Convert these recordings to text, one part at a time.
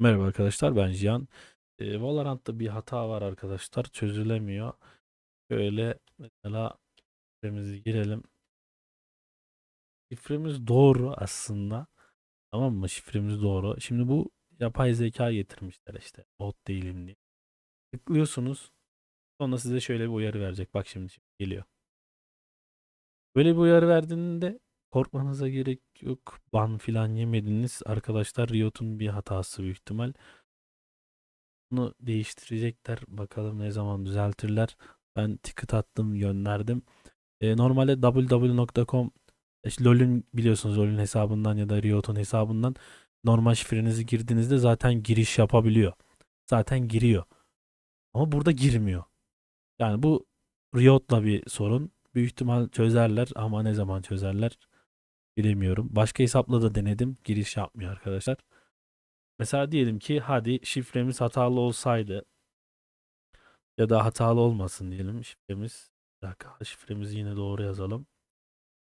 Merhaba arkadaşlar ben Cihan. Ee, Valorant'ta bir hata var arkadaşlar çözülemiyor. Şöyle mesela şifremizi girelim. Şifremiz doğru aslında. Tamam mı? Şifremiz doğru. Şimdi bu yapay zeka getirmişler işte. Bot değilim diye. Tıklıyorsunuz. Sonra size şöyle bir uyarı verecek. Bak şimdi, şimdi geliyor. Böyle bir uyarı verdiğinde korkmanıza gerek yok. Ban filan yemediniz. Arkadaşlar Riot'un bir hatası büyük ihtimal. Bunu değiştirecekler. Bakalım ne zaman düzeltirler. Ben ticket attım, gönderdim. E, normalde www.com işte LoL'ün biliyorsunuz LoL'ün hesabından ya da Riot'un hesabından normal şifrenizi girdiğinizde zaten giriş yapabiliyor. Zaten giriyor. Ama burada girmiyor. Yani bu Riot'la bir sorun. Büyük ihtimal çözerler ama ne zaman çözerler bilemiyorum. Başka hesapla da denedim. Giriş yapmıyor arkadaşlar. Mesela diyelim ki hadi şifremiz hatalı olsaydı ya da hatalı olmasın diyelim şifremiz. Bir dakika şifremizi yine doğru yazalım.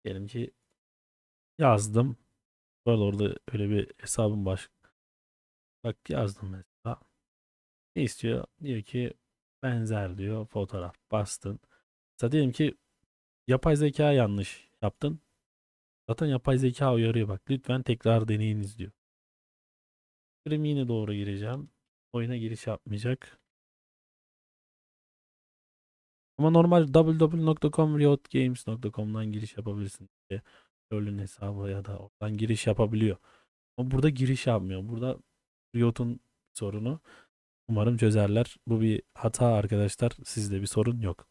Diyelim ki yazdım. Arada orada öyle bir hesabım baş. Bak yazdım mesela. Ne istiyor? Diyor ki benzer diyor fotoğraf. Bastın. Mesela diyelim ki yapay zeka yanlış yaptın. Zaten yapay zeka uyarıyor bak. Lütfen tekrar deneyiniz diyor. Şifremi yine doğru gireceğim. Oyuna giriş yapmayacak. Ama normal www.com riotgames.com'dan giriş yapabilirsin. İşte hesabı ya da oradan giriş yapabiliyor. Ama burada giriş yapmıyor. Burada Riot'un sorunu. Umarım çözerler. Bu bir hata arkadaşlar. Sizde bir sorun yok.